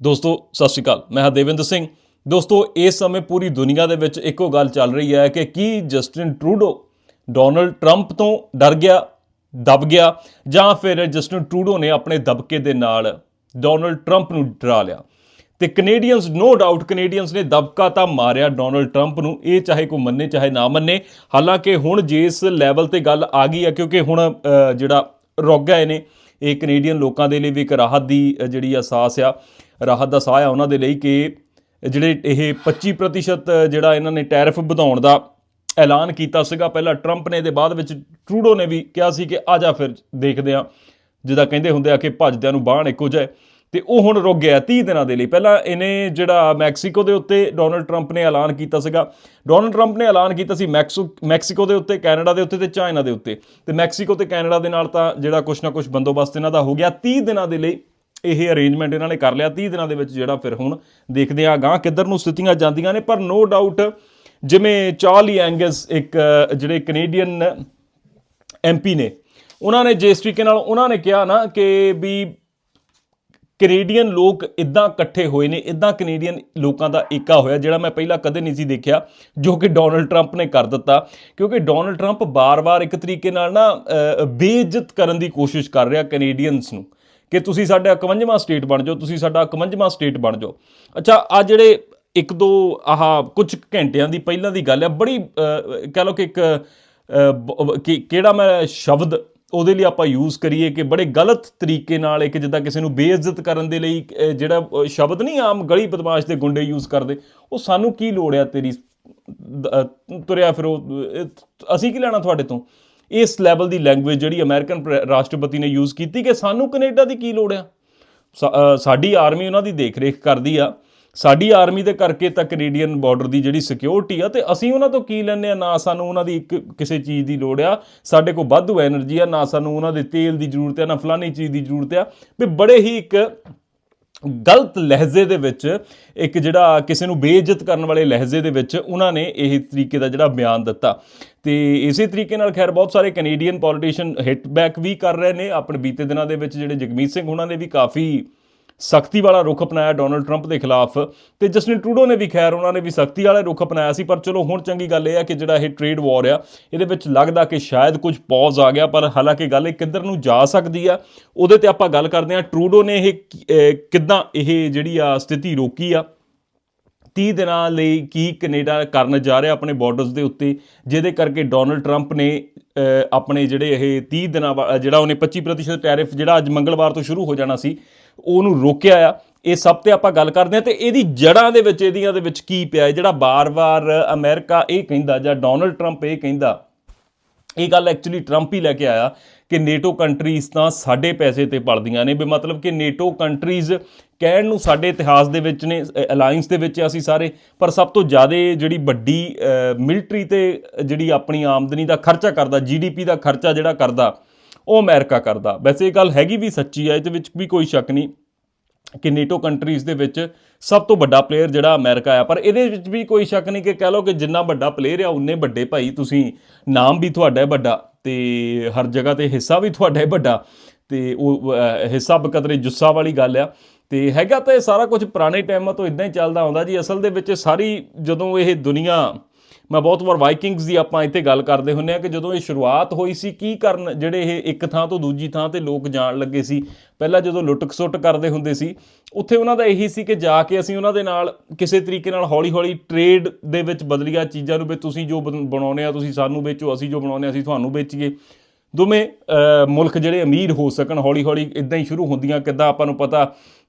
ਦੋਸਤੋ, ਸਤਿ ਸ਼੍ਰੀ ਅਕਾਲ। ਮੈਂ ਹਾਂ ਦੇਵਿੰਦਰ ਸਿੰਘ। ਦੋਸਤੋ, ਇਸ ਸਮੇਂ ਪੂਰੀ ਦੁਨੀਆ ਦੇ ਵਿੱਚ ਇੱਕੋ ਗੱਲ ਚੱਲ ਰਹੀ ਹੈ ਕਿ ਕੀ ਜਸਟਿਨ ਟਰੂਡੋ ਡੋਨਲਡ ਟਰੰਪ ਤੋਂ ਡਰ ਗਿਆ, ਦਬ ਗਿਆ, ਜਾਂ ਫਿਰ ਜਸਟਿਨ ਟਰੂਡੋ ਨੇ ਆਪਣੇ ਦਬਕੇ ਦੇ ਨਾਲ ਡੋਨਲਡ ਟਰੰਪ ਨੂੰ ਡਰਾ ਲਿਆ। ਤੇ ਕੈਨੇਡੀਅਨਸ ਨੋ ਡਾਊਟ ਕੈਨੇਡੀਅਨਸ ਨੇ ਦਬਕਾ ਤਾਂ ਮਾਰਿਆ ਡੋਨਲਡ ਟਰੰਪ ਨੂੰ, ਇਹ ਚਾਹੇ ਕੋਈ ਮੰਨੇ, ਚਾਹੇ ਨਾ ਮੰਨੇ। ਹਾਲਾਂਕਿ ਹੁਣ ਜਿਸ ਲੈਵਲ ਤੇ ਗੱਲ ਆ ਗਈ ਹੈ, ਕਿਉਂਕਿ ਹੁਣ ਜਿਹੜਾ ਰੁਕ ਗਏ ਨੇ ਇਹ ਕੈਨੇਡੀਅਨ ਲੋਕਾਂ ਦੇ ਲਈ ਵੀ ਇੱਕ ਰਾਹਤ ਦੀ ਅ, ਜਿਹੜੀ ਅਹਿਸਾਸ ਆ ਰਾਹਤ ਦਾ ਸਾਹ ਆ ਉਹਨਾਂ ਦੇ ਲਈ ਕਿ ਜਿਹੜੇ ਇਹ 25% ਜਿਹੜਾ ਇਹਨਾਂ ਨੇ ਟੈਰਿਫ ਵਧਾਉਣ ਦਾ ਐਲਾਨ ਕੀਤਾ ਸੀਗਾ ਪਹਿਲਾਂ ਟਰੰਪ ਨੇ ਦੇ ਬਾਅਦ ਵਿੱਚ ਟਰੂਡੋ ਨੇ ਵੀ ਕਿਹਾ ਸੀ ਕਿ ਆ ਜਾ ਫਿਰ ਦੇਖਦੇ ਆ ਜਿਹਦਾ ਕਹਿੰਦੇ ਹੁੰਦੇ ਆ ਕਿ ਭੱਜਦਿਆਂ ਨੂੰ ਬਾਹਣ ਇੱਕੋ ਜਾਏ ਤੇ ਉਹ ਹੁਣ ਰੁਕ ਗਿਆ 30 ਦਿਨਾਂ ਦੇ ਲਈ। ਪਹਿਲਾਂ ਇਹਨੇ ਜਿਹੜਾ ਮੈਕਸੀਕੋ ਦੇ ਉੱਤੇ ਡੋਨਲਡ ਟਰੰਪ ਨੇ ਐਲਾਨ ਕੀਤਾ ਸੀਗਾ। ਡੋਨਲਡ ਟਰੰਪ ਨੇ ਐਲਾਨ ਕੀਤਾ ਸੀ ਮੈਕਸੋ ਮੈਕਸੀਕੋ ਦੇ ਉੱਤੇ ਕੈਨੇਡਾ ਦੇ ਉੱਤੇ ਤੇ ਚਾਈਨਾ ਦੇ ਉੱਤੇ। ਤੇ ਮੈਕਸੀਕੋ ਤੇ ਕੈਨੇਡਾ ਦੇ ਨਾਲ ਤਾਂ ਜਿਹੜਾ ਕੁਛ ਨਾ ਕੁਛ ਬੰਦੋਬਸਤ ਇਹਨਾਂ ਦਾ ਹੋ ਗਿਆ। 30 ਦਿਨਾਂ ਦੇ ਲਈ ਇਹ ਅਰੇਂਜਮੈਂਟ ਇਹਨਾਂ ਨੇ ਕਰ ਲਿਆ। 30 ਦਿਨਾਂ ਦੇ ਵਿੱਚ ਜਿਹੜਾ ਫਿਰ ਹੁਣ ਦੇਖਦੇ ਆ ਗਾਂ ਕਿੱਧਰ ਨੂੰ ਸਥਿਤੀਆਂ ਜਾਂਦੀਆਂ ਨੇ। ਪਰ ਨੋ ਡਾਊਟ ਜਿਵੇਂ ਚਾਰਲੀ ਐਂਗਸ ਇੱਕ ਅ, ਜਿਹੜੇ ਕੈਨੇਡੀਅਨ ਐਮਪੀ ਨੇ ਉਹਨਾਂ ਨੇ ਜਿਸ ਤਰੀਕੇ ਨਾਲ ਉਹਨਾਂ ਨੇ ਕਿਹਾ ਨਾ ਕਿ ਵੀ ਕੈਨੇਡੀਅਨ ਲੋਕ ਇਦਾਂ ਇਕੱਠੇ ਹੋਏ ਨੇ ਇਦਾਂ ਕੈਨੇਡੀਅਨ ਲੋਕਾਂ ਦਾ ਏਕਾ ਹੋਇਆ ਜਿਹੜਾ ਮੈਂ ਪਹਿਲਾਂ ਕਦੇ ਨਹੀਂ ਸੀ ਦੇਖਿਆ ਜੋ ਕਿ ਡੋਨਲਡ ਟਰੰਪ ਨੇ ਕਰ ਦਿੱਤਾ। ਕਿਉਂਕਿ ਡੋਨਲਡ ਟਰੰਪ ਬਾਰ-ਬਾਰ ਇੱਕ ਤਰੀਕੇ ਨਾਲ ਨਾ ਬੇਇੱਜ਼ਤ ਕਰਨ ਦੀ ਕੋਸ਼ਿਸ਼ ਕਰ ਰਿਹਾ ਕੈਨੇਡੀਅਨਸ ਨੂੰ ਕਿ ਤੁਸੀਂ ਸਾਡਾ 51ਵਾਂ ਸਟੇਟ ਬਣ ਜਾਓ ਤੁਸੀਂ ਸਾਡਾ 51ਵਾਂ ਸਟੇਟ ਬਣ ਜਾਓ। ਅੱਛਾ ਆ ਜਿਹੜੇ ਇੱਕ ਦੋ ਆਹ ਕੁਝ ਘੰਟਿਆਂ ਦੀ ਪਹਿਲਾਂ ਦੀ ਗੱਲ ਹੈ ਬੜੀ ਅ, ਕਹਿ ਲਓ ਕਿ ਇੱਕ ਕਿ- ਕਿਹੜਾ ਮੈਂ ਸ਼ਬਦ ਉਹਦੇ ਲਈ ਆਪਾਂ ਯੂਜ਼ ਕਰੀਏ ਕਿ ਬੜੇ ਗਲਤ ਤਰੀਕੇ ਨਾਲ ਇੱਕ ਜਿੱਦਾਂ ਕਿਸੇ ਨੂੰ ਬੇਇੱਜ਼ਤ ਕਰਨ ਦੇ ਲਈ ਜਿਹੜਾ ਸ਼ਬਦ ਨਹੀਂ, ਆਮ ਗਲੀ ਬਦਮਾਸ਼ ਦੇ ਗੁੰਡੇ ਯੂਜ਼ ਕਰਦੇ, ਉਹ ਸਾਨੂੰ ਕੀ ਲੋੜ ਆ ਤੇਰੀ, ਦ- ਤੁਰਿਆ ਫਿਰ ਅਸੀਂ ਕੀ ਲੈਣਾ ਤੁਹਾਡੇ ਤੋਂ? ਇਸ ਲੈਵਲ ਦੀ ਲੈਂਗੁਏਜ ਜਿਹੜੀ ਅਮਰੀਕਨ ਰਾਸ਼ਟਰਪਤੀ ਨੇ ਯੂਜ਼ ਕੀਤੀ ਕਿ ਸਾਨੂੰ ਕੈਨੇਡਾ ਦੀ ਕੀ ਲੋੜ ਆ? ਸਾਡੀ ਆਰਮੀ ਉਹਨਾਂ ਦੀ ਦੇਖ-ਰੇਖ ਕਰਦੀ ਆ। ਸਾਡੀ ਆਰਮੀ ਦੇ ਕਰਕੇ ਤਾਂ ਕੈਨੇਡੀਅਨ ਬਾਰਡਰ ਦੀ ਜਿਹੜੀ ਸਿਕਿਉਰਿਟੀ ਆ, ਤੇ ਅਸੀਂ ਉਹਨਾਂ ਤੋਂ ਕੀ ਲੈਣੇ ਆ? ਨਾ ਸਾਨੂੰ ਉਹਨਾਂ ਦੀ ਇੱਕ ਕਿਸੇ ਚੀਜ਼ ਦੀ ਲੋੜ ਆ। ਸਾਡੇ ਕੋਲ ਵਾਧੂ એનર્ਜੀ ਆ, ਨਾ ਸਾਨੂੰ ਉਹਨਾਂ ਦੇ ਤੇਲ ਦੀ ਜ਼ਰੂਰਤ ਆ, ਨਾ ਫਲਾਨੀ ਚੀਜ਼ ਦੀ ਜ਼ਰੂਰਤ ਆ। ਵੀ ਬੜੇ ਹੀ ਇੱਕ ਗਲਤ ਲਹਿਜ਼ੇ ਦੇ ਵਿੱਚ ਇੱਕ ਜਿਹੜਾ ਕਿਸੇ ਨੂੰ ਬੇਇੱਜ਼ਤ ਕਰਨ ਵਾਲੇ ਲਹਿਜ਼ੇ ਦੇ ਵਿੱਚ ਉਹਨਾਂ ਨੇ ਇਹ ਤਰੀਕੇ ਦਾ ਜਿਹੜਾ ਬਿਆਨ ਦਿੱਤਾ। ਤੇ ਇਸੇ ਤਰੀਕੇ ਨਾਲ ਖੈਰ ਬਹੁਤ ਸਾਰੇ ਕੈਨੇਡੀਅਨ ਪੋਲੀਟੀਸ਼ੀਅਨ ਹਿਟਬੈਕ ਵੀ ਕਰ ਰਹੇ ਨੇ। ਆਪਣੇ ਬੀਤੇ ਦਿਨਾਂ ਦੇ ਵਿੱਚ ਜਿਹੜੇ ਜਗਮੀਤ ਸਿੰਘ ਉਹਨਾਂ ਨੇ ਵੀ ਕਾਫੀ ਸਖਤੀ ਵਾਲਾ ਰੁਖ ਅਪਣਾਇਆ ਡੋਨਲਡ ਟਰੰਪ ਦੇ ਖਿਲਾਫ ਤੇ ਜਸਟਿਨ ਟਰੂਡੋ ਨੇ ਵੀ ਖੈਰ ਉਹਨਾਂ ਨੇ ਵੀ ਸਖਤੀ ਵਾਲਾ ਰੁਖ ਅਪਣਾਇਆ ਸੀ, ਪਰ ਚਲੋ ਹੁਣ ਚੰਗੀ ਗੱਲ ਇਹ ਆ ਕਿ ਜਿਹੜਾ ਇਹ ਟ੍ਰੇਡ ਵਾਰ ਆ, ਇਹਦੇ ਵਿੱਚ ਲੱਗਦਾ ਕਿ ਸ਼ਾਇਦ ਕੁਝ ਪੌਜ਼ ਆ ਗਿਆ, ਪਰ ਹਾਲਾਂਕਿ ਗੱਲ ਇਹ ਕਿੱਧਰ ਨੂੰ ਜਾ ਸਕਦੀ ਆ, ਉਹਦੇ ਤੇ ਆਪਾਂ ਗੱਲ ਕਰਦੇ ਆ ਟਰੂਡੋ ਨੇ ਇਹ ਕੀ- ਕਿੱਦਾਂ ਇਹ ਜਿਹੜੀ ਆ ਸਥਿਤੀ ਰੋਕੀ ਆ? 30 ਦਿਨਾਂ ਲਈ ਕੀ ਕੈਨੇਡਾ ਕਰਨ ਜਾ ਰਿਹਾ ਆਪਣੇ ਬਾਰਡਰਸ ਦੇ ਉੱਤੇ, ਜਿਹਦੇ ਕਰਕੇ ਡੋਨਲਡ ਟਰੰਪ ਨੇ ਆਪਣੇ ਜਿਹੜੇ ਇਹ 30 ਦਿਨਾਂ ਬਾ- ਜਿਹੜਾ ਉਹਨੇ 25% ਟੈਰਿਫ ਜਿਹੜਾ ਅੱਜ ਮੰਗਲਵਾਰ ਤੋਂ ਸ਼ੁਰੂ ਹੋ ਜਾਣਾ ਸੀ ਉਹਨੂੰ ਰੋਕਿਆ ਆ। ਇਹ ਸਭ ਤੇ ਆਪਾਂ ਗੱਲ ਕਰਦੇ ਆ ਤੇ ਇਹਦੀ ਜੜਾਂ ਦੇ ਵਿੱਚ, ਇਹਦੀਆਂ ਦੇ ਵਿੱਚ ਕੀ ਪਿਆ ਜਿਹੜਾ ਬਾਰ-ਬਾਰ ਅਮਰੀਕਾ ਇਹ ਕਹਿੰਦਾ ਜਾਂ ਡੋਨਲਡ ਟਰੰਪ ਇਹ ਕਹਿੰਦਾ, ਇਹ ਗੱਲ ਐਕਚੁਅਲੀ ਟਰੰਪ ਹੀ ਲੈ ਕੇ ਆਇਆ ਕਿ ਨੇਟੋ ਕੰਟਰੀਜ਼ ਤਾਂ ਸਾਡੇ ਪੈਸੇ ਤੇ ਪਲਦੀਆਂ ਨੇ, ਵੀ ਮਤਲਬ ਕਿ ਨੇਟੋ ਕੰਟਰੀਜ਼ ਕਹਿਣ ਨੂੰ ਸਾਡੇ ਇਤਿਹਾਸ ਦੇ ਵਿੱਚ ਨੇ ਅਲਾਈਅੰਸ ਦੇ ਵਿੱਚ ਅਸੀਂ ਸਾਰੇ, ਪਰ ਸਭ ਤੋਂ ਜ਼ਿਆਦਾ ਜਿਹੜੀ ਵੱਡੀ ਮਿਲਟਰੀ ਤੇ ਜਿਹੜੀ ਆਪਣੀ ਆਮਦਨੀ ਦਾ ਖਰਚਾ ਕਰਦਾ ਜੀਡੀਪੀ ਦਾ ਖਰਚਾ ਜਿਹੜਾ ਕਰਦਾ ਉਹ ਅਮਰੀਕਾ ਕਰਦਾ। ਵੈਸੇ ਇਹ ਗੱਲ ਹੈਗੀ ਵੀ ਸੱਚੀ ਹੈ ਇਹਦੇ ਵਿੱਚ ਵੀ ਕੋਈ ਸ਼ੱਕ ਨਹੀਂ ਕਿ ਨੇਟੋ ਕੰਟਰੀਜ਼ ਦੇ ਵਿੱਚ ਸਭ ਤੋਂ ਵੱਡਾ ਪਲੇਅਰ ਜਿਹੜਾ ਅਮਰੀਕਾ ਆ। ਪਰ ਇਹਦੇ ਵਿੱਚ ਵੀ ਕੋਈ ਸ਼ੱਕ ਨਹੀਂ ਕਿ ਕਹਿ ਲਓ ਕਿ ਜਿੰਨਾ ਵੱਡਾ ਪਲੇਅਰ ਆ, ਉਨੇ ਵੱਡੇ ਭਾਈ ਤੁਸੀਂ ਨਾਮ ਵੀ ਤੁਹਾਡਾ ਵੱਡਾ ਤੇ ਹਰ ਜਗ੍ਹਾ ਤੇ ਹਿੱਸਾ ਵੀ ਤੁਹਾਡਾ ਹੈ ਵੱਡਾ ਤੇ ਉਹ ਹਿੱਸਾ ਬਕਦਰੇ ਜੁੱਸਾ ਵਾਲੀ ਗੱਲ ਆ। ਤੇ ਹੈਗਾ ਤਾਂ ਇਹ ਸਾਰਾ ਕੁਝ ਪੁਰਾਣੇ ਟਾਈਮਾਂ ਤੋਂ ਇਦਾਂ ਹੀ ਚੱਲਦਾ ਆਉਂਦਾ ਜੀ। ਅਸਲ ਦੇ ਵਿੱਚ ਸਾਰੀ ਜਦੋਂ ਇਹ ਦੁਨੀਆ ਮੈਂ ਬਹੁਤ ਵਾਰ ਵਾਈਕਿੰਗਸ ਦੀ ਆਪਾਂ ਇੱਥੇ ਗੱਲ ਕਰਦੇ ਹੁੰਨੇ ਆ ਕਿ ਜਦੋਂ ਇਹ ਸ਼ੁਰੂਆਤ ਹੋਈ ਸੀ, ਕੀ ਕਰਨ, ਜਿਹੜੇ ਇਹ ਇੱਕ ਥਾਂ ਤੋਂ ਦੂਜੀ ਥਾਂ ਤੇ ਲੋਕ ਜਾਣ ਲੱਗੇ ਸੀ? ਪਹਿਲਾਂ ਜਦੋਂ ਲੁੱਟਕ ਸੁੱਟ ਕਰਦੇ ਹੁੰਦੇ ਸੀ, ਉੱਥੇ ਉਹਨਾਂ ਦਾ ਇਹੀ ਸੀ ਕਿ ਜਾ ਕੇ ਅਸੀਂ ਉਹਨਾਂ ਦੇ ਨਾਲ ਕਿਸੇ ਤਰੀਕੇ ਨਾਲ ਹੌਲੀ-ਹੌਲੀ ਟ੍ਰੇਡ ਦੇ ਵਿੱਚ ਬਦਲੀਆਂ ਚੀਜ਼ਾਂ ਨੂੰ ਵੀ ਤੁਸੀਂ ਜੋ ਬਣ- ਬਣਾਉਂਦੇ ਆ, ਤੁਸੀਂ ਸਾਨੂੰ ਵੇਚੋ, ਅਸੀਂ ਜੋ ਬਣਾਉਂਦੇ ਆ, ਅਸੀਂ ਤੁਹਾਨੂੰ ਵੇਚੀਏ। ਦੋਵੇਂ ਮੁਲਕ ਜਿਹੜੇ ਅਮੀਰ ਹੋ ਸਕਣ, ਹੌਲੀ-ਹੌਲੀ ਇਦਾਂ ਹੀ ਸ਼ੁਰੂ ਹੁੰਦੀਆਂ, ਕਿੱਦਾਂ ਆਪਾਂ ਨੂੰ ਪਤਾ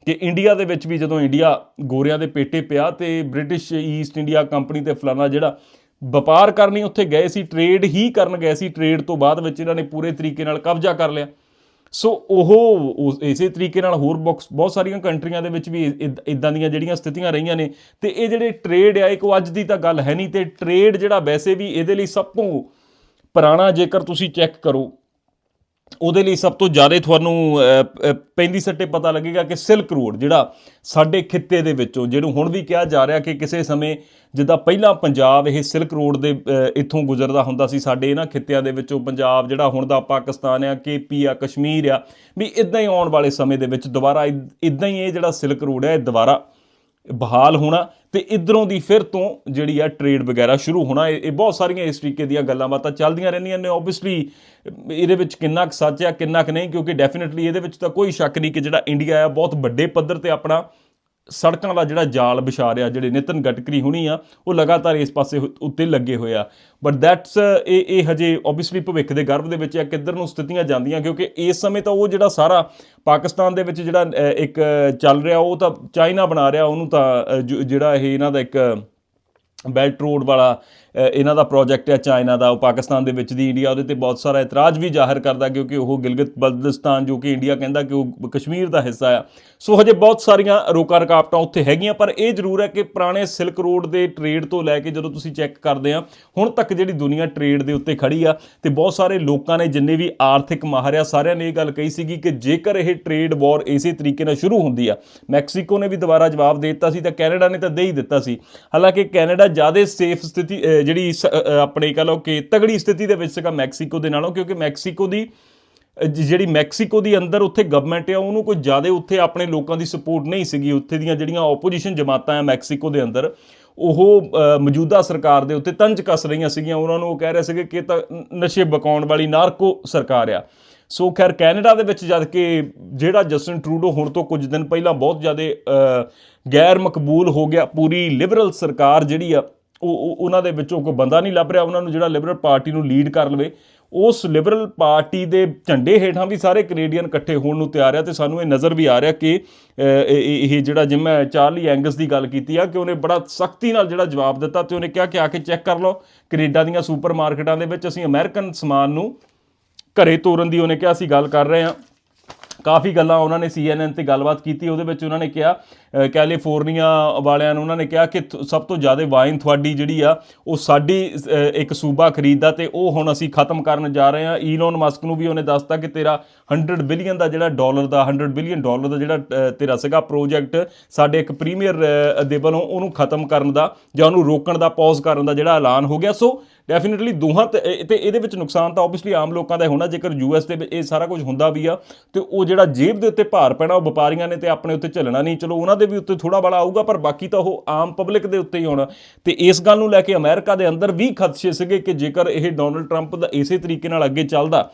ਕਿ ਇੰਡੀਆ ਦੇ ਵਿੱਚ ਵੀ ਜਦੋਂ ਇੰਡੀਆ ਗੋਰਿਆਂ ਦੇ ਪੇਟੇ ਪਿਆ ਤੇ ਬ੍ਰਿਟਿਸ਼ ਈਸਟ ਇੰਡੀਆ ਕੰਪਨੀ ਤੇ ਫਲਾਣਾ ਜਿਹੜਾ ਵਪਾਰ ਕਰਨੀ, ਉੱਥੇ ਗਏ ਸੀ ਟ੍ਰੇਡ ਹੀ ਕਰਨ ਗਏ ਸੀ ਟ੍ਰੇਡ ਤੋਂ ਬਾਅਦ ਵਿੱਚ ਇਹਨਾਂ ਨੇ ਪੂਰੇ ਤਰੀਕੇ ਨਾਲ ਕਬਜ਼ਾ ਕਰ ਲਿਆ। ਸੋ ਉਹ ਇਸੇ ਤਰੀਕੇ ਨਾਲ ਹੋਰ ਬਾਕਸ ਬਹੁਤ ਸਾਰੀਆਂ ਕੰਟਰੀਆਂ ਦੇ ਵਿੱਚ ਵੀ ਇਦਾਂ ਦੀਆਂ ਜਿਹੜੀਆਂ ਸਥਿਤੀਆਂ ਰਹੀਆਂ ਨੇ, ਤੇ ਇਹ ਜਿਹੜੇ ਟ੍ਰੇਡ ਆ ਇਹ ਇੱਕ ਅੱਜ ਦੀ ਤਾਂ ਗੱਲ ਹੈ ਨਹੀਂ, ਤੇ ਟ੍ਰੇਡ ਜਿਹੜਾ ਵੈਸੇ ਵੀ ਇਹਦੇ ਲਈ ਸਭ ਤੋਂ ਪੁਰਾਣਾ ਜੇਕਰ ਤੁਸੀਂ ਚੈੱਕ ਕਰੋ ਉਹਦੇ ਲਈ ਸਭ ਤੋਂ ਜ਼ਿਆਦਾ ਤੁਹਾਨੂੰ ਪੈਂਦੀ ਸੱਟੇ ਪਤਾ ਲੱਗੇਗਾ ਕਿ ਸਿਲਕ ਰੋਡ, ਜਿਹੜਾ ਸਾਡੇ ਖਿੱਤੇ ਦੇ ਵਿੱਚੋਂ, ਜਿਹਨੂੰ ਹੁਣ ਵੀ ਕਿਹਾ ਜਾ ਰਿਹਾ ਕਿ ਕਿਸੇ ਸਮੇਂ ਜਿੱਦਾਂ ਪਹਿਲਾਂ ਪੰਜਾਬ ਇਹ ਸਿਲਕ ਰੋਡ ਦੇ ਇੱਥੋਂ ਗੁਜ਼ਰਦਾ ਹੁੰਦਾ ਸੀ, ਸਾਡੇ ਇਹਨਾਂ ਖਿੱਤਿਆਂ ਦੇ ਵਿੱਚੋਂ ਪੰਜਾਬ, ਜਿਹੜਾ ਹੁਣ ਦਾ ਪਾਕਿਸਤਾਨ ਆ ਕੇਪੀ ਆ, ਕਸ਼ਮੀਰ ਆ, ਵੀ ਇਦਾਂ ਹੀ ਆਉਣ ਵਾਲੇ ਸਮੇਂ ਦੇ ਵਿੱਚ ਦੁਬਾਰਾ ਇਦਾਂ ਹੀ ਇਹ ਜਿਹੜਾ ਸਿਲਕ ਰੋਡ ਹੈ, ਇਹ ਦੁਬਾਰਾ ਬਹਾਲ ਹੋਣਾ ਤੇ ਇਧਰੋਂ ਦੀ ਫਿਰ ਤੋਂ ਜਿਹੜੀ ਆ ਟ੍ਰੇਡ ਵਗੈਰਾ ਸ਼ੁਰੂ ਹੋਣਾ, ਇਹ ਬਹੁਤ ਸਾਰੀਆਂ ਇਸ ਤਰੀਕੇ ਦੀਆਂ ਗੱਲਾਂ ਬਾਤਾਂ ਚੱਲਦੀਆਂ ਰਹਿੰਦੀਆਂ ਨੇ। ਆਬਵੀਅਸਲੀ ਇਹਦੇ ਵਿੱਚ ਕਿੰਨਾ ਕੁ ਸੱਚ ਆ, ਕਿੰਨਾ ਕੁ ਨਹੀਂ, ਕਿਉਂਕਿ ਡੈਫੀਨਿਟਲੀ ਇਹਦੇ ਵਿੱਚ ਤਾਂ ਕੋਈ ਸ਼ੱਕ ਨਹੀਂ ਕਿ ਜਿਹੜਾ ਇੰਡੀਆ ਆ, ਬਹੁਤ ਵੱਡੇ ਪੱਧਰ ਤੇ ਆਪਣਾ ਸੜਕਾਂ ਦਾ ਜਿਹੜਾ ਜਾਲ ਵਿਛਾ ਰਿਹਾ, ਜਿਹੜੇ ਨਿਤਨ ਗਟਕਰੀ ਹੁਣੀ ਆ, ਉਹ ਲਗਾਤਾਰ ਇਸ ਪਾਸੇ ਉੱਤੇ ਲੱਗੇ ਹੋਏ ਆ। ਬਟ ਦੈਟਸ ਇਹ ਇਹ ਹਜੇ ਆਬਵੀਅਸਲੀ ਭਵਿੱਖ ਦੇ ਗਰਭ ਦੇ ਵਿੱਚ ਆ, ਕਿੱਧਰ ਨੂੰ ਸਥਿਤੀਆਂ ਜਾਂਦੀਆਂ, ਕਿਉਂਕਿ ਇਸ ਸਮੇਂ ਤਾਂ ਉਹ ਜਿਹੜਾ ਸਾਰਾ ਪਾਕਿਸਤਾਨ ਦੇ ਵਿੱਚ ਜਿਹੜਾ ਇੱਕ, ਚੱਲ ਰਿਹਾ, ਉਹ ਤਾਂ ਚਾਈਨਾ ਬਣਾ ਰਿਹਾ, ਉਹਨੂੰ ਤਾਂ ਜਿਹੜਾ ਇਹ ਇਹਨਾਂ ਦਾ ਇੱਕ ਬੈਲਟ ਰੋਡ ਵਾਲਾ ਇਹਨਾਂ ਦਾ ਪ੍ਰੋਜੈਕਟ ਹੈ ਚਾਈਨਾ ਦਾ, ਉਹ ਪਾਕਿਸਤਾਨ ਦੇ ਵਿੱਚ ਦੀ ਇੰਡੀਆ ਉਹਦੇ ਤੇ ਬਹੁਤ ਸਾਰਾ ਇਤਰਾਜ਼ ਵੀ ਜ਼ਾਹਰ ਕਰਦਾ ਕਿਉਂਕਿ ਉਹ ਗਿਲਗਿਤ ਬਲਦਿਸਤਾਨ ਜੋ ਕਿ ਇੰਡੀਆ ਕਹਿੰਦਾ ਕਿ ਉਹ ਕਸ਼ਮੀਰ ਦਾ ਹਿੱਸਾ ਆ। ਸੋ ਹਜੇ ਬਹੁਤ ਸਾਰੀਆਂ ਰੋਕਾਂ ਰਕਾਵਟਾਂ ਉੱਥੇ ਹੈਗੀਆਂ, ਪਰ ਇਹ ਜ਼ਰੂਰ ਹੈ ਕਿ ਪੁਰਾਣੇ ਸਿਲਕ ਰੋਡ ਦੇ ਟ੍ਰੇਡ ਤੋਂ ਲੈ ਕੇ ਜਦੋਂ ਤੁਸੀਂ ਚੈੱਕ ਕਰਦੇ ਆ, ਹੁਣ ਤੱਕ ਜਿਹੜੀ ਦੁਨੀਆ ਟ੍ਰੇਡ ਦੇ ਉੱਤੇ ਖੜੀ ਆ, ਤੇ ਬਹੁਤ ਸਾਰੇ ਲੋਕਾਂ ਨੇ ਜਿੰਨੇ ਵੀ ਆਰਥਿਕ ਮਾਹਰ ਆ, ਸਾਰਿਆਂ ਨੇ ਇਹ ਗੱਲ ਕਹੀ ਸੀਗੀ ਕਿ ਜੇਕਰ ਇਹ ਟ੍ਰੇਡ ਵਾਰ ਇਸੇ ਤਰੀਕੇ ਨਾਲ ਸ਼ੁਰੂ ਹੁੰਦੀ ਆ, ਮੈਕਸੀਕੋ ਨੇ ਵੀ ਦੁਬਾਰਾ ਜਵਾਬ ਦੇ ਦਿੱਤਾ ਸੀ ਤਾਂ ਕੈਨੇਡਾ ਨੇ ਤਾਂ ਦੇ ਹੀ ਦਿੱਤਾ ਸੀ। ਹਾਲਾਂਕਿ ਕੈਨੇਡਾ ਜ਼ਿਆਦਾ ਸੇਫ ਸਥਿਤੀ ਜਿਹੜੀ ਸ- ਆਪਣੇ ਕਹ ਲਓ ਕਿ ਤਗੜੀ ਸਥਿਤੀ ਦੇ ਵਿੱਚ ਸੀਗਾ ਮੈਕਸੀਕੋ ਦੇ ਨਾਲੋਂ, ਕਿਉਂਕਿ ਮੈਕਸੀਕੋ ਦੀ ਜਿਹੜੀ ਮੈਕਸੀਕੋ ਦੀ ਅੰਦਰ ਉੱਥੇ ਗਵਰਨਮੈਂਟ ਆ, ਉਹਨੂੰ ਕੋਈ ਜ਼ਿਆਦਾ ਉੱਥੇ ਆਪਣੇ ਲੋਕਾਂ ਦੀ ਸਪੋਰਟ ਨਹੀਂ ਸੀਗੀ। ਉੱਥੇ ਦੀਆਂ ਜਿਹੜੀਆਂ ਆਪੋਜੀਸ਼ਨ ਜਮਾਤਾਂ ਆ ਮੈਕਸੀਕੋ ਦੇ ਅੰਦਰ, ਉਹ ਮੌਜੂਦਾ ਸਰਕਾਰ ਦੇ ਉੱਤੇ ਤੰਜ ਕੱਸ ਰਹੀਆਂ ਸੀਗੀਆਂ। ਉਹਨਾਂ ਨੂੰ ਉਹ ਕਹਿ ਰਹੇ ਸੀਗੇ ਕਿ ਇਹ ਤਾਂ ਨਸ਼ੇ ਬਕਾਉਣ ਵਾਲੀ ਨਾਰਕੋ ਸਰਕਾਰ ਆ। ਸੋ ਖੈਰ, ਕੈਨੇਡਾ ਦੇ ਵਿੱਚ ਜਦ ਕਿ ਜਿਹੜਾ ਜਸਟਿਨ ਟਰੂਡੋ ਹੁਣ ਤੋਂ ਕੁਝ ਦਿਨ ਪਹਿਲਾਂ ਬਹੁਤ ਜ਼ਿਆਦਾ ਗੈਰ ਮਕਬੂਲ ਹੋ ਗਿਆ। ਪੂਰੀ ਲਿਬਰਲ ਸਰਕਾਰ ਜਿਹੜੀ ਆ ਉਹ- ਉਹਨਾਂ ਦੇ ਵਿੱਚੋਂ ਕੋਈ ਬੰਦਾ ਨਹੀਂ ਲੱਭ ਰਿਹਾ, ਉਹਨਾਂ ਨੂੰ ਜਿਹੜਾ ਲਿਬਰਲ ਪਾਰਟੀ ਨੂੰ ਲੀਡ ਕਰ ਲਵੇ, ਉਸ ਲਿਬਰਲ ਪਾਰਟੀ ਦੇ ਝੰਡੇ ਹੇਠਾਂ ਵੀ ਸਾਰੇ ਕੈਨੇਡੀਅਨ ਇਕੱਠੇ ਹੋਣ ਨੂੰ ਤਿਆਰ ਆ ਤੇ ਸਾਨੂੰ ਇਹ ਨਜ਼ਰ ਵੀ ਆ ਰਿਹਾ ਕਿ ਇਹ ਇਹ ਜਿਹੜਾ ਜਿਵੇਂ ਚਾਰਲੀ ਐਂਗਸ ਦੀ ਗੱਲ ਕੀਤੀ ਆ ਕਿ ਉਹਨੇ ਬੜਾ ਸਖਤੀ ਨਾਲ ਜਿਹੜਾ ਜਵਾਬ ਦਿੱਤਾ ਤੇ ਉਹਨੇ ਕਿਹਾ ਕਿ ਆ ਕੇ ਚੈੱਕ ਕਰ ਲਓ ਕੈਨੇਡਾ ਦੀਆਂ ਸੁਪਰ ਮਾਰਕੀਟਾਂ ਦੇ ਵਿੱਚ ਅਸੀਂ ਅਮਰੀਕਨ ਸਮਾਨ ਨੂੰ ਘਰੇ ਤੋਰਨ ਦੀ ਉਹਨੇ ਕਿਹਾ ਅਸੀਂ ਗੱਲ ਕਰ ਰਹੇ ਹਾਂ। ਕਾਫੀ ਗੱਲਾਂ ਉਹਨਾਂ ਨੇ CNN ਤੇ ਗੱਲਬਾਤ ਕੀਤੀ ਉਹਦੇ ਵਿੱਚ ਉਹਨਾਂ ਨੇ ਕਿਹਾ ਕੈਲੀਫੋਰਨੀਆ ਵਾਲਿਆਂ ਨੂੰ ਉਹਨਾਂ ਨੇ ਕਿਹਾ ਕਿ ਥ- ਸਭ ਤੋਂ ਜ਼ਿਆਦਾ ਵਾਈਨ ਤੁਹਾਡੀ ਜਿਹੜੀ ਆ ਉਹ ਸਾਡੀ ਇੱਕ ਸੂਬਾ ਖਰੀਦਦਾ ਤੇ ਉਹ ਹੁਣ ਅਸੀਂ ਖਤਮ ਕਰਨ ਜਾ ਰਹੇ ਹਾਂ। ਈਲੋਨ ਮਸਕ ਨੂੰ ਵੀ ਉਹਨੇ ਦੱਸਤਾ ਕਿ ਤੇਰਾ 100 ਬਿਲੀਅਨ ਦਾ ਜਿਹੜਾ ਡਾਲਰ ਦਾ 100 ਬਿਲੀਅਨ ਡਾਲਰ ਦਾ ਜਿਹੜਾ ਅ, ਤੇਰਾ ਸੀਗਾ ਪ੍ਰੋਜੈਕਟ ਸਾਡੇ ਇੱਕ ਪ੍ਰੀਮੀਅਰ ਦੇ ਵੱਲੋਂ ਉਹਨੂੰ ਖਤਮ ਕਰਨ ਦਾ ਜਾਂ ਉਹਨੂੰ ਰੋਕਣ ਦਾ ਪੌਜ਼ ਕਰਨ ਦਾ ਜਿਹੜਾ ਐਲਾਨ ਹੋ ਗਿਆ। ਸੋ ਡੈਫੀਨਿਟਲੀ ਦੋਹਾਂ ਤੇ, ਇਹ- ਤੇ ਇਹਦੇ ਵਿੱਚ ਨੁਕਸਾਨ ਤਾਂ ਆਬਵੀਅਸਲੀ ਆਮ ਲੋਕਾਂ ਦਾ ਹੋਣਾ, ਜੇਕਰ ਯੂਐਸ ਦੇ ਇਹ ਸਾਰਾ ਕੁਝ ਹੁੰਦਾ ਵੀ ਆ, ਤੇ ਉਹ ਜਿਹੜਾ ਜੇਬ ਦੇ ਉੱਤੇ ਭਾਰ ਪੈਣਾ, ਉਹ ਵਪਾਰੀਆਂ ਨੇ ਤੇ ਆਪਣੇ ਉੱਤੇ ਝੱਲਣਾ ਨਹੀਂ। ਚਲੋ, ਉਹਨਾਂ ਦੇ ਵੀ ਉੱਤੇ ਥੋੜਾ ਬੜਾ ਆਊਗਾ, ਪਰ ਬਾਕੀ ਤਾਂ ਉਹ ਆਮ ਪਬਲਿਕ ਦੇ ਉੱਤੇ ਹੀ ਹੋਣਾ। ਤੇ ਇਸ ਗੱਲ ਨੂੰ ਲੈ ਕੇ ਅਮਰੀਕਾ ਦੇ ਅੰਦਰ ਵੀ ਖਦਸ਼ੇ ਸੀਗੇ ਕਿ ਜੇਕਰ ਇਹ ਡੋਨਲਡ ਟਰੰਪ ਦਾ ਇਸੇ ਤਰੀਕੇ ਨਾਲ ਅੱਗੇ ਚੱਲਦਾ,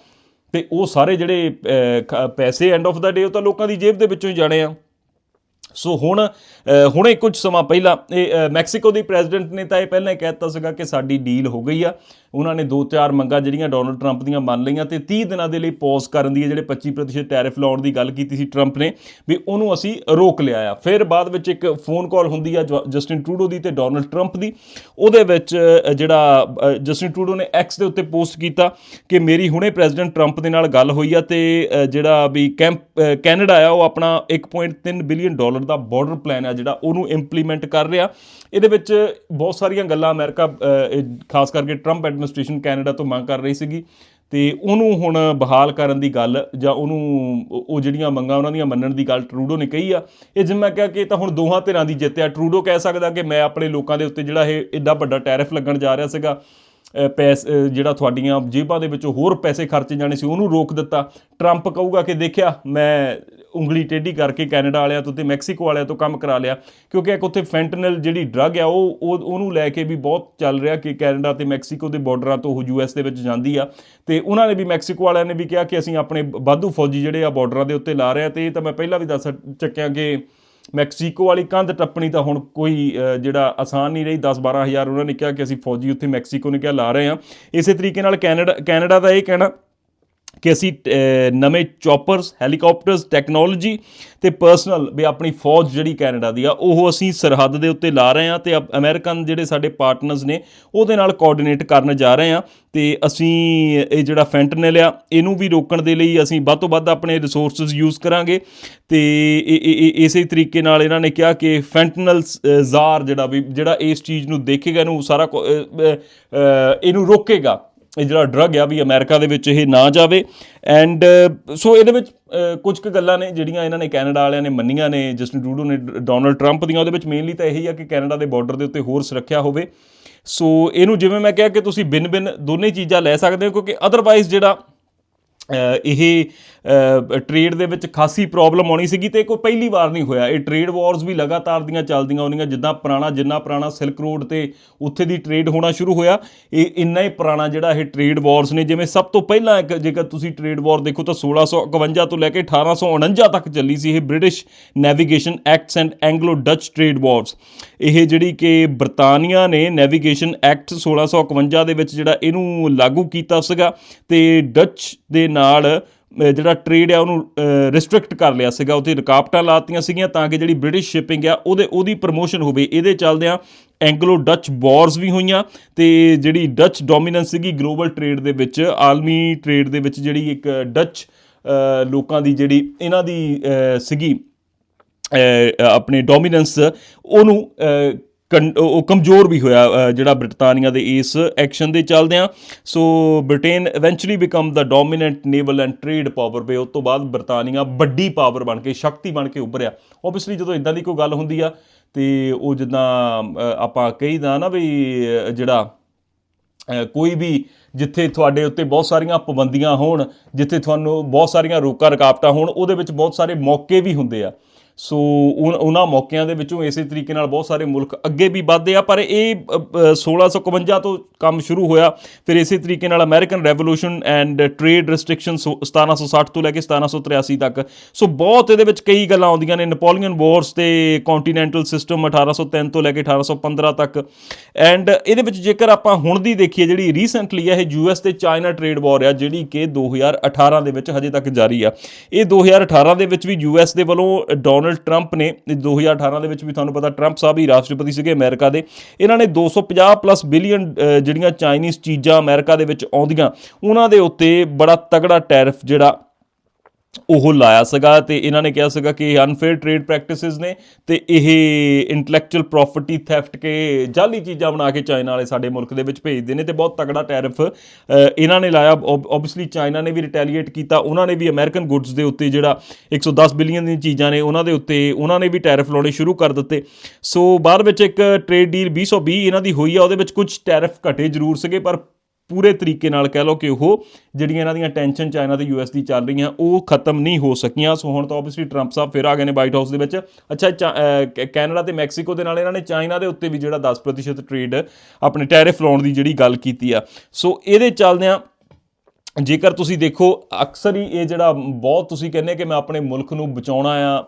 ਤੇ ਉਹ ਸਾਰੇ ਜਿਹੜੇ ਪੈਸੇ ਐਂਡ ਆਫ ਦਾ ਡੇ ਉਹ ਤਾਂ ਲੋਕਾਂ ਦੀ ਜੇਬ ਦੇ ਵਿੱਚੋਂ ਹੀ ਜਾਣੇ ਆ। ਸੋ ਹੁਣ ਹੁਣੇ ਕੁਝ ਸਮਾਂ ਪਹਿਲਾਂ, ਇਹ ਮੈਕਸੀਕੋ ਦੀ ਪ੍ਰੈਜ਼ੀਡੈਂਟ ਨੇ ਤਾਂ ਇਹ ਪਹਿਲਾਂ ਹੀ ਕਹਿ ਦਿੱਤਾ ਸੀਗਾ ਕਿ ਸਾਡੀ ਡੀਲ ਹੋ ਗਈ ਆ। ਉਹਨਾਂ ਨੇ ਦੋ ਚਾਰ ਮੰਗਾਂ ਜਿਹੜੀਆਂ ਡੋਨਲਡ ਟਰੰਪ ਦੀਆਂ ਮੰਨ ਲਈਆਂ ਤੇ 30 ਦਿਨਾਂ ਦੇ ਲਈ ਪੌਜ਼ ਕਰਨ ਦੀ ਇਹ ਜਿਹੜੇ 25% ਟੈਰਿਫ ਲਾਉਣ ਦੀ ਗੱਲ ਕੀਤੀ ਸੀ ਟਰੰਪ ਨੇ, ਵੀ ਉਹਨੂੰ ਅਸੀਂ ਰੋਕ ਲਿਆ ਆ। ਫਿਰ ਬਾਅਦ ਵਿੱਚ ਇੱਕ ਫੋਨ ਕਾਲ ਹੁੰਦੀ ਆ ਜ- ਜਸਟਿਨ ਟਰੂਡੋ ਦੀ ਤੇ ਡੋਨਲਡ ਟਰੰਪ ਦੀ। ਉਹਦੇ ਵਿੱਚ ਜਿਹੜਾ ਜਸਟਿਨ ਟਰੂਡੋ ਨੇ ਐਕਸ ਦੇ ਉੱਤੇ ਪੋਸਟ ਕੀਤਾ ਕਿ ਮੇਰੀ ਹੁਣੇ ਪ੍ਰੈਜ਼ੀਡੈਂਟ ਟਰੰਪ ਦੇ ਨਾਲ ਗੱਲ ਹੋਈ ਆ ਤੇ ਜਿਹੜਾ ਵੀ ਕੈਂਪ ਕੈਨੇਡਾ ਆ, ਉਹ ਆਪਣਾ 1.3 ਬਿਲੀਅਨ ਡਾਲਰ ਦਾ ਬਾਰਡਰ ਪਲਾਨ ਆ ਜਿਹੜਾ ਉਹਨੂੰ ਇੰਪਲੀਮੈਂਟ ਕਰ ਰਿਹਾ। ਇਹਦੇ ਵਿੱਚ ਬਹੁਤ ਸਾਰੀਆਂ ਗੱਲਾਂ ਅਮਰੀਕਾ ਖਾਸ ਕਰਕੇ ਟਰੰਪ ਐਡਮਿਨਿਸਟ੍ਰੇਸ਼ਨ ਕੈਨੇਡਾ ਤੋਂ ਮੰਗ ਕਰ ਰਹੀ ਸੀਗੀ ਤੇ ਉਹਨੂੰ ਹੁਣ ਬਹਾਲ ਕਰਨ ਦੀ ਗੱਲ ਜਾਂ ਉਹਨੂੰ ਉਹ- ਜਿਹੜੀਆਂ ਮੰਗਾਂ ਉਹਨਾਂ ਦੀਆਂ ਮੰਨਣ ਦੀ ਗੱਲ ਟਰੂਡੋ ਨੇ ਕਹੀ ਆ, ਇਹ ਜਿਵੇਂ ਮੈਂ ਕਿਹਾ ਕਿ ਇਹ ਤਾਂ ਹੁਣ ਦੋਹਾਂ ਧਿਰਾਂ ਦੀ ਜਿੱਤ ਆ। ਟਰੂਡੋ ਕਹਿ ਸਕਦਾ ਕਿ ਮੈਂ ਆਪਣੇ ਲੋਕਾਂ ਦੇ ਉੱਤੇ ਜਿਹੜਾ ਇਹ ਐਡਾ ਵੱਡਾ ਟੈਰਿਫ ਲੱਗਣ ਜਾ ਰਿਹਾ ਸੀਗਾ ਪੈਸ ਜਿਹੜਾ ਤੁਹਾਡੀਆਂ ਜੇਬਾਂ ਦੇ ਵਿੱਚੋਂ ਹੋਰ ਪੈਸੇ ਖਰਚੇ ਜਾਣੇ ਸੀ ਉਹਨੂੰ ਰੋਕ ਦਿੱਤਾ। ਟਰੰਪ ਕਹੂਗਾ ਕਿ ਦੇਖਿਆ, ਮੈਂ ਉਂਗਲੀ ਟੇਢੀ ਕਰਕੇ ਕੈਨੇਡਾ ਵਾਲਿਆਂ ਤੋਂ ਤੇ ਮੈਕਸੀਕੋ ਵਾਲਿਆਂ ਤੋਂ ਕੰਮ ਕਰਾ ਲਿਆ। ਕਿਉਂਕਿ ਇੱਕ ਉੱਥੇ ਫੈਂਟਨਲ ਜਿਹੜੀ ਡਰੱਗ ਆ, ਉਹ, ਉਹ- ਉਹਨੂੰ ਲੈ ਕੇ ਵੀ ਬਹੁਤ ਚੱਲ ਰਿਹਾ ਕਿ ਕੈਨੇਡਾ ਤੇ ਮੈਕਸੀਕੋ ਦੇ ਬਾਰਡਰਾਂ ਤੋਂ ਉਹ ਯੂਐਸ ਦੇ ਵਿੱਚ ਜਾਂਦੀ ਆ। ਤੇ ਉਹਨਾਂ ਨੇ ਵੀ ਮੈਕਸੀਕੋ ਵਾਲਿਆਂ ਨੇ ਵੀ ਕਿਹਾ ਕਿ ਅਸੀਂ ਆਪਣੇ ਵਾਧੂ ਫੌਜੀ ਜਿਹੜੇ ਆ ਬਾਰਡਰਾਂ ਦੇ ਉੱਤੇ ਲਾ ਰਹੇ ਆ। ਤੇ ਇਹ ਤਾਂ ਮੈਂ ਪਹਿਲਾਂ ਵੀ ਦੱਸ ਚੱਕਿਆ ਕਿ ਮੈਕਸੀਕੋ ਵਾਲੀ ਕੰਧ ਟੱਪਣੀ ਤਾਂ ਹੁਣ ਕੋਈ ਜਿਹੜਾ ਆਸਾਨ ਨਹੀਂ ਰਹੀ। 10 12000 ਉਹਨਾਂ ਨੇ ਕਿਹਾ ਕਿ ਅਸੀਂ ਫੌਜੀ ਉੱਥੇ ਮੈਕਸੀਕੋ ਨੇ ਕਿਹਾ ਲਾ ਰਹੇ ਹਾਂ ਇਸੇ ਤਰੀਕੇ ਨਾਲ ਕੈਨੇਡਾ ਕੈਨੇਡਾ ਦਾ ਇਹ ਕਹਿਣਾ ਕਿ ਅਸੀਂ ਅਹ, ਨਵੇਂ ਚੌਪਰਸ ਹੈਲੀਕਾਪਟਰਸ ਟੈਕਨੋਲੋਜੀ ਤੇ ਪਰਸਨਲ ਵੀ ਆਪਣੀ ਫੌਜ ਜਿਹੜੀ ਕੈਨੇਡਾ ਦੀ ਆ ਉਹ ਅਸੀਂ ਸਰਹੱਦ ਦੇ ਉੱਤੇ ਲਾ ਰਹੇ ਹਾਂ ਤੇ ਅ- ਅਮਰੀਕਨ ਜਿਹੜੇ ਸਾਡੇ ਪਾਰਟਨਰਸ ਨੇ ਉਹਦੇ ਨਾਲ ਕੋਆਰਡੀਨੇਟ ਕਰਨ ਜਾ ਰਹੇ ਹਾਂ ਤੇ ਅਸੀਂ ਇਹ ਜਿਹੜਾ ਫੈਂਟਨਲ ਆ ਇਹਨੂੰ ਵੀ ਰੋਕਣ ਦੇ ਲਈ ਅਸੀਂ ਵੱਧ ਤੋਂ ਵੱਧ ਆਪਣੇ ਰਿਸੋਰਸਸ ਯੂਜ਼ ਕਰਾਂਗੇ ਤੇ ਇਹ- ਇਸੇ ਤਰੀਕੇ ਨਾਲ ਇਹਨਾਂ ਨੇ ਕਿਹਾ ਕਿ ਫੈਂਟਨਲ ਜ਼ਾਰ ਜਿਹੜਾ ਵੀ ਜਿਹੜਾ ਇਸ ਚੀਜ਼ ਨੂੰ ਦੇਖੇਗਾ ਇਹਨੂੰ ਸਾਰਾ ਇਹਨੂੰ ਰੋਕੇਗਾ। ਇਹ ਜਿਹੜਾ ਡਰੱਗ ਆ ਵੀ ਅਮਰੀਕਾ ਦੇ ਵਿੱਚ ਇਹ ਨਾ ਜਾਵੇ। ਐਂਡ ਸੋ ਇਹਦੇ ਵਿੱਚ ਅ, ਕੁਝ ਕੁ ਗੱਲਾਂ ਨੇ ਜਿਹੜੀਆਂ ਇਹਨਾਂ ਨੇ ਕੈਨੇਡਾ ਵਾਲਿਆਂ ਨੇ ਮੰਨੀਆਂ ਨੇ ਜਸਟਿਨ ਟਰੂਡੋ ਨੇ ਡੋਨਲਡ ਟਰੰਪ ਦੀਆਂ। ਉਹਦੇ ਵਿੱਚ ਮੇਨਲੀ ਤਾਂ ਇਹੀ ਆ ਕਿ ਕੈਨੇਡਾ ਦੇ ਬਾਰਡਰ ਦੇ ਉੱਤੇ ਹੋਰ ਸੁਰੱਖਿਆ ਹੋਵੇ। ਸੋ ਇਹਨੂੰ ਜਿਵੇਂ ਮੈਂ ਕਿਹਾ ਕਿ ਤੁਸੀਂ ਬਿਨ ਬਿਨ ਦੋਨੇ ਚੀਜ਼ਾਂ ਲੈ ਸਕਦੇ ਹੋ ਕਿਉਂਕਿ ਅਦਰਵਾਈਜ਼ ਜਿਹੜਾ ਇਹ ਟ੍ਰੇਡ ਦੇ ਵਿੱਚ ਖਾਸੀ ਪ੍ਰੋਬਲਮ ਆਉਣੀ ਸੀਗੀ ਤੇ ਕੋਈ ਪਹਿਲੀ ਵਾਰ ਨਹੀਂ ਹੋਇਆ। ਇਹ ਟ੍ਰੇਡ ਵਾਰਸ ਵੀ ਲਗਾਤਾਰ ਦੀਆਂ ਚੱਲਦੀਆਂ ਆਉਂਦੀਆਂ, ਜਿੱਦਾਂ ਪੁਰਾਣਾ, ਜਿੰਨਾ ਪੁਰਾਣਾ ਸਿਲਕ ਰੋਡ ਤੇ ਉੱਥੇ ਦੀ ਟ੍ਰੇਡ ਹੋਣਾ ਸ਼ੁਰੂ ਹੋਇਆ, ਇਹ ਇੰਨਾ ਹੀ ਪੁਰਾਣਾ ਜਿਹੜਾ ਇਹ ਟ੍ਰੇਡ ਵਾਰਸ ਨੇ। ਜਿਵੇਂ ਸਭ ਤੋਂ ਪਹਿਲਾਂ ਇੱਕ, ਜੇਕਰ ਤੁਸੀਂ ਟ੍ਰੇਡ ਵਾਰ ਦੇਖੋ ਤਾਂ 1651 ਤੋਂ ਲੈ ਕੇ 1849 ਤੱਕ ਚੱਲੀ ਸੀ ਇਹ British navigation acts and Anglo Dutch trade wars ਇਹ ਜਿਹੜੀ ਕਿ ਬਰਤਾਨੀਆ ਨੇ ਨੈਵੀਗੇਸ਼ਨ ਐਕਟ 1651 ਦੇ ਵਿੱਚ ਜਿਹੜਾ ਇਹਨੂੰ ਲਾਗੂ ਕੀਤਾ ਸੀਗਾ, ਤੇ ਡੱਚ ਦੇ ਨਾਲ ਜਿਹੜਾ ਟ੍ਰੇਡ ਆ ਉਹਨੂੰ ਰਿਸਟ੍ਰਿਕਟ ਕਰ ਲਿਆ ਸੀਗਾ। ਉਹਤੇ ਰੁਕਾਵਟਾਂ ਲਾਤੀਆਂ ਸੀਗੀਆਂ ਤਾਂ ਕਿ ਜਿਹੜੀ ਬ੍ਰਿਟਿਸ਼ ਸ਼ਿਪਿੰਗ ਆ, ਉਹਦੇ, ਉਹਦੀ ਪ੍ਰਮੋਸ਼ਨ ਹੋਵੇ। ਇਹਦੇ ਚੱਲਦਿਆਂ ਐਂਗਲੋ ਡੱਚ ਵਾਰਸ ਵੀ ਹੋਈਆਂ ਤੇ ਜਿਹੜੀ ਡੱਚ ਡੋਮੀਨੈਂਸ ਸੀਗੀ ਗਲੋਬਲ ਟ੍ਰੇਡ ਦੇ ਵਿੱਚ, ਆਲਮੀ ਟ੍ਰੇਡ ਦੇ ਵਿੱਚ ਜਿਹੜੀ ਇੱਕ ਡੱਚ ਲੋਕਾਂ ਦੀ ਜਿਹੜੀ ਇਹਨਾਂ ਦੀ ਸੀਗੀ ਆਪਣੇ ਡੋਮੀਨੈਂਸ ਉਹਨੂੰ ਉਹ ਕਮਜ਼ੋਰ ਵੀ ਹੋਇਆ ਜਿਹੜਾ ਬ੍ਰਿਟਾਨੀਆ ਦੇ ਇਸ ਐਕਸ਼ਨ ਦੇ ਚੱਲਦਿਆਂ। So Britain eventually become the dominant naval and trade power ਵੇ ਉਸ ਤੋਂ ਬਾਅਦ ਬ੍ਰਿਟਾਨੀਆ ਵੱਡੀ ਪਾਵਰ ਬਣ ਕੇ, ਸ਼ਕਤੀ ਬਣ ਕੇ ਉੱਭਰਿਆ। ਓਬਵੀਅਸਲੀ ਜਦੋਂ ਇਦਾਂ ਦੀ ਕੋਈ ਗੱਲ ਹੁੰਦੀ ਆ, ਤੇ ਉਹ ਜਿੱਦਾਂ ਆਪਾਂ ਕਹੀਦਾ ਨਾ ਵੀ ਜਿਹੜਾ ਕੋਈ ਵੀ ਜਿੱਥੇ ਤੁਹਾਡੇ ਉੱਤੇ ਬਹੁਤ ਸਾਰੀਆਂ ਪਾਬੰਦੀਆਂ ਹੋਣ, ਜਿੱਥੇ ਤੁਹਾਨੂੰ ਬਹੁਤ ਸਾਰੀਆਂ ਰੋਕਾਂ ਰੁਕਾਵਟਾਂ ਹੋਣ, ਉਹਦੇ ਵਿੱਚ ਬਹੁਤ ਸਾਰੇ ਮੌਕੇ ਵੀ ਹੁੰਦੇ ਆ। ਸੋ ਉਨ- ਉਹਨਾਂ ਮੌਕਿਆਂ ਦੇ ਵਿੱਚੋਂ ਇਸੇ ਤਰੀਕੇ ਨਾਲ ਬਹੁਤ ਸਾਰੇ ਮੁਲਕ ਅੱਗੇ ਵੀ ਵਧਦੇ ਆ ਪਰ ਇਹ ਅ, ਅ, 1651 ਤੋਂ ਕੰਮ ਸ਼ੁਰੂ ਹੋਇਆ। ਫਿਰ ਇਸੇ ਤਰੀਕੇ ਨਾਲ American revolution and trade restriction 1760 ਤੋਂ ਲੈ ਕੇ 1783 ਤੱਕ। ਸੋ ਬਹੁਤ ਇਹਦੇ ਵਿੱਚ ਕਈ ਗੱਲਾਂ ਆਉਂਦੀਆਂ ਨੇ। ਨੈਪੋਲੀਅਨ ਵਾਰਸ ਤੇ ਕੰਟੀਨੈਂਟਲ ਸਿਸਟਮ 1803 ਤੋਂ ਲੈ ਕੇ 1815 ਤੱਕ। ਐਂਡ ਇਹਦੇ ਵਿੱਚ ਜੇਕਰ ਆਪਾਂ ਹੁਣ ਦੀ ਦੇਖੀਏ ਜਿਹੜੀ ਰੀਸੈਂਟਲੀ ਆ ਇਹ ਯੂਐਸ ਤੇ ਚਾਈਨਾ ਟ੍ਰੇਡ ਵਾਰ ਆ ਜਿਹੜੀ ਕਿ 2018 ਦੇ ਵਿੱਚ ਹਜੇ ਤੱਕ ਜਾਰੀ ਆ। ਇਹ 2018 ਦੇ ਵਿੱਚ ਵੀ ਯੂਐਸ ਦੇ ਵੱਲੋਂ ਡੋਨਲਡ ਟਰੰਪ ਨੇ, ਇਹ 2018 ਦੇ ਵਿੱਚ ਵੀ ਤੁਹਾਨੂੰ ਪਤਾ ਟਰੰਪ ਸਾਹਿਬ ਹੀ ਰਾਸ਼ਟਰਪਤੀ ਸੀਗੇ ਅਮਰੀਕਾ ਦੇ। ਇਹਨਾਂ ਨੇ 250 ਪਲੱਸ ਬਿਲੀਅਨ ਜਿਹੜੀਆਂ ਚਾਈਨੀਜ਼ ਚੀਜ਼ਾਂ ਅਮਰੀਕਾ ਦੇ ਵਿੱਚ ਆਉਂਦੀਆਂ, ਉਹਨਾਂ ਦੇ ਉੱਤੇ ਬੜਾ ਤਗੜਾ ਟੈਰਿਫ ਜਿਹੜਾ ਉਹ ਲਾਇਆ ਸੀਗਾ ਤੇ ਇਹਨਾਂ ਨੇ ਕਿਹਾ ਸੀਗਾ ਕਿ ਇਹ ਅਨਫੇਅਰ ਟ੍ਰੇਡ ਪ੍ਰੈਕਟਿਸਿਸ ਨੇ ਤੇ ਇਹ ਇੰਟੈਲੈਕਚੁਅਲ ਪ੍ਰਾਪਰਟੀ ਥੈਫਟ ਕੇ ਜਾਲੀ ਚੀਜ਼ਾਂ ਬਣਾ ਕੇ ਚਾਈਨਾ ਵਾਲੇ ਸਾਡੇ ਮੁਲਕ ਦੇ ਵਿੱਚ ਭੇਜਦੇ ਨੇ ਤੇ ਬਹੁਤ ਤਗੜਾ ਟੈਰਿਫ ਇਹਨਾਂ ਨੇ ਲਾਇਆ। ਆਬਵੀਅਸਲੀ ਚਾਈਨਾ ਨੇ ਵੀ ਰਿਟੈਲੀਏਟ ਕੀਤਾ, ਉਹਨਾਂ ਨੇ ਵੀ ਅਮਰੀਕਨ ਗੁੱਡਸ ਦੇ ਉੱਤੇ ਜਿਹੜਾ 110 ਬਿਲੀਅਨ ਦੀਆਂ ਚੀਜ਼ਾਂ ਨੇ ਉਹਨਾਂ ਦੇ ਉੱਤੇ ਉਹਨਾਂ ਨੇ ਵੀ ਟੈਰਿਫ ਲਾਉਣੇ ਸ਼ੁਰੂ ਕਰ ਦਿੱਤੇ। ਸੋ ਬਾਅਦ ਵਿੱਚ ਇੱਕ ਟ੍ਰੇਡ ਡੀਲ 2020 ਇਹਨਾਂ ਦੀ ਹੋਈ ਆ, ਉਹਦੇ ਵਿੱਚ ਕੁਝ ਟੈਰਿਫ ਘਟੇ ਜ਼ਰੂਰ ਸੀਗੇ, ਪਰ ਪੂਰੇ ਤਰੀਕੇ ਨਾਲ ਕਹਿ ਲਓ ਕਿ ਉਹ ਜਿਹੜੀਆਂ ਇਹਨਾਂ ਦੀਆਂ ਟੈਨਸ਼ਨ ਚਾਈਨਾ ਤੇ ਯੂਐਸ ਦੀ ਚੱਲ ਰਹੀਆਂ, ਉਹ ਖਤਮ ਨਹੀਂ ਹੋ ਸਕੀਆਂ। ਸੋ ਹੁਣ ਤਾਂ ਆਬਵੀਅਸਲੀ ਟਰੰਪ ਸਾਹਿਬ ਫਿਰ ਆ ਗਏ ਨੇ ਵਾਈਟ ਹਾਊਸ ਦੇ ਵਿੱਚ। ਅੱਛਾ, ਚਾ- ਕ- ਕੈਨੇਡਾ ਤੇ ਮੈਕਸੀਕੋ ਦੇ ਨਾਲ ਇਹਨਾਂ ਨੇ ਚਾਈਨਾ ਦੇ ਉੱਤੇ ਵੀ ਜਿਹੜਾ 10% ਟ੍ਰੇਡ ਆਪਣੇ ਟੈਰਿਫ ਲਾਉਣ ਦੀ ਜਿਹੜੀ ਗੱਲ ਕੀਤੀ ਆ। ਸੋ ਇਹਦੇ ਚੱਲਦਿਆਂ ਜੇਕਰ ਤੁਸੀਂ ਦੇਖੋ, ਅਕਸਰ ਹੀ ਇਹ ਜਿਹੜਾ ਬਹੁਤ ਤੁਸੀਂ ਕਹਿੰਦੇ ਕਿ ਮੈਂ ਆਪਣੇ ਮੁਲਕ ਨੂੰ ਬਚਾਉਣਾ ਆ,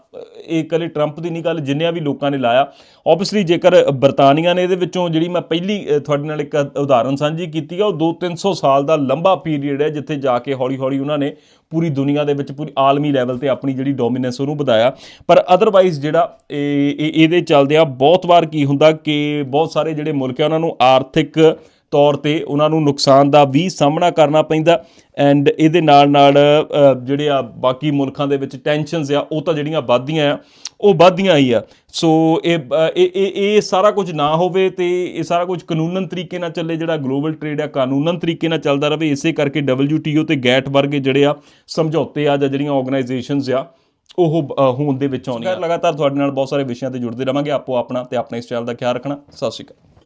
ਇਹ ਇਕੱਲੇ ਟਰੰਪ ਦੀ ਨਹੀਂ ਗੱਲ, ਜਿੰਨਿਆਂ ਵੀ ਲੋਕਾਂ ਨੇ ਲਾਇਆ। ਆਬਵੀਅਸਲੀ ਜੇਕਰ ਬਰਤਾਨੀਆ ਨੇ ਇਹਦੇ ਵਿੱਚੋਂ ਜਿਹੜੀ ਮੈਂ ਪਹਿਲੀ ਤੁਹਾਡੇ ਨਾਲ ਇੱਕ ਉਦਾਹਰਨ ਸਾਂਝੀ ਕੀਤੀ ਆ, ਉਹ 2-300 ਸਾਲ ਦਾ ਲੰਬਾ ਪੀਰੀਅਡ ਹੈ, ਜਿੱਥੇ ਜਾ ਕੇ ਹੌਲੀ-ਹੌਲੀ ਉਹਨਾਂ ਨੇ ਪੂਰੀ ਦੁਨੀਆ ਦੇ ਵਿੱਚ, ਪੂਰੀ ਆਲਮੀ ਲੈਵਲ ਤੇ ਆਪਣੀ ਜਿਹੜੀ ਡੋਮੀਨੈਂਸ ਉਹਨੂੰ ਵਧਾਇਆ। ਪਰ ਅਦਰਵਾਈਜ਼ ਜਿਹੜਾ ਇਹ, ਇਹ- ਇਹਦੇ ਚੱਲਦੇ ਆ ਬਹੁਤ ਵਾਰ ਕੀ ਹੁੰਦਾ ਕਿ ਬਹੁਤ ਸਾਰੇ ਜਿਹੜੇ ਮੁਲਕ ਆ, ਉਹਨਾਂ ਨੂੰ ਆਰਥਿਕ ਤੌਰ ਤੇ ਉਹਨਾਂ ਨੂੰ ਨੁਕਸਾਨ ਦਾ ਵੀ ਸਾਹਮਣਾ ਕਰਨਾ ਪੈਂਦਾ। ਐਂਡ ਇਹਦੇ ਨਾਲ ਨਾਲ ਜਿਹੜੇ ਆ ਬਾਕੀ ਮੁਲਕਾਂ ਦੇ ਵਿੱਚ ਟੈਨਸ਼ਨਸ ਆ ਉਹ ਤਾਂ ਜਿਹੜੀਆਂ ਵੱਧਦੀਆਂ ਆ ਉਹ ਵੱਧਦੀਆਂ ਹੀ ਆ। ਸੋ ਇਹ ਇਹ ਇਹ ਸਾਰਾ ਕੁਝ ਨਾ ਹੋਵੇ ਤੇ ਇਹ ਸਾਰਾ ਕੁਝ ਕਾਨੂੰਨਨ ਤਰੀਕੇ ਨਾਲ ਚੱਲੇ ਜਿਹੜਾ ਗਲੋਬਲ ਟ੍ਰੇਡ ਆ ਕਾਨੂੰਨਨ ਤਰੀਕੇ ਨਾਲ ਚੱਲਦਾ ਰਹੇ ਇਸੇ ਕਰਕੇ WTO ਤੇ ਗੈਟ ਵਰਗੇ ਜਿਹੜੇ ਆ ਸਮਝੌਤੇ ਆ ਜਾਂ ਜਿਹੜੀਆਂ ਆਰਗੇਨਾਈਜੇਸ਼ਨਸ ਆ ਉਹ ਅ, ਹੋਂਦ ਦੇ ਵਿੱਚ ਆਉਂਦੀਆਂ ਲਗਾਤਾਰ ਤੁਹਾਡੇ ਨਾਲ ਬਹੁਤ ਸਾਰੇ ਵਿਸ਼ਿਆਂ ਤੇ ਜੁੜਦੇ ਰਵਾਂਗੇ। ਆਪੋ ਆਪਣਾ ਤੇ ਆਪਣੇ ਇਸ ਚੈਨਲ ਦਾ ਖਿਆਲ ਰੱਖਣਾ। ਸਤਿ ਸ਼੍ਰੀ ਅਕਾਲ।